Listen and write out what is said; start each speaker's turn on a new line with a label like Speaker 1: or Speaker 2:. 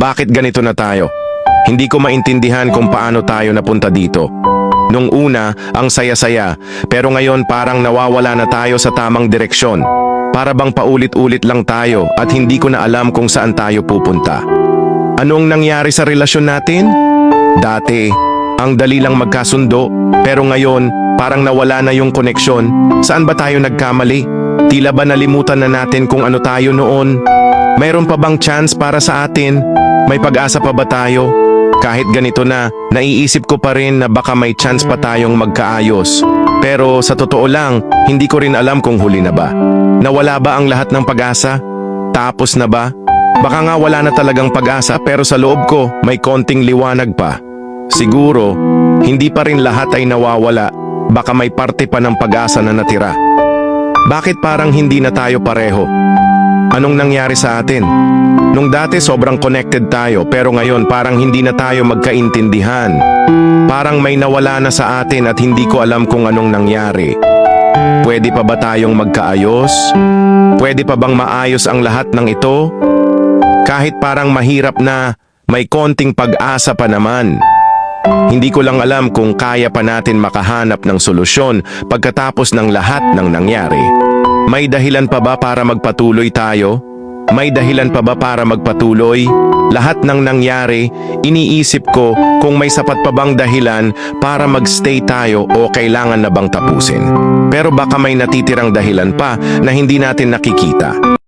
Speaker 1: Bakit ganito na tayo? Hindi ko maintindihan kung paano tayo napunta dito. Nung una, ang saya-saya, pero ngayon parang nawawala na tayo sa tamang direksyon. Para bang paulit-ulit lang tayo at hindi ko na alam kung saan tayo pupunta. Anong nangyari sa relasyon natin? Dati, ang dali lang magkasundo, pero ngayon, parang nawala na yung koneksyon. Saan ba tayo nagkamali? Tila ba nalimutan na natin kung ano tayo noon? Mayroon pa bang chance para sa atin? May pag-asa pa ba tayo? Kahit ganito na, naiisip ko pa rin na baka may chance pa tayong magkaayos. Pero sa totoo lang, hindi ko rin alam kung huli na ba. Nawala ba ang lahat ng pag-asa? Tapos na ba? Baka nga wala na talagang pag-asa pero sa loob ko may konting liwanag pa. Siguro, hindi pa rin lahat ay nawawala. Baka may parte pa ng pag-asa na natira. Bakit parang hindi na tayo pareho? Anong nangyari sa atin? Nung dati sobrang connected tayo pero ngayon parang hindi na tayo magkaintindihan. Parang may nawala na sa atin at hindi ko alam kung anong nangyari. Pwede pa ba tayong magkaayos? Pwede pa bang maayos ang lahat ng ito? Kahit parang mahirap na, may konting pag-asa pa naman. Hindi ko lang alam kung kaya pa natin makahanap ng solusyon pagkatapos ng lahat ng nangyari. May dahilan pa ba para magpatuloy tayo? May dahilan pa ba para magpatuloy? Lahat ng nangyari, iniisip ko kung may sapat pa bang dahilan para magstay tayo o kailangan na bang tapusin. Pero baka may natitirang dahilan pa na hindi natin nakikita.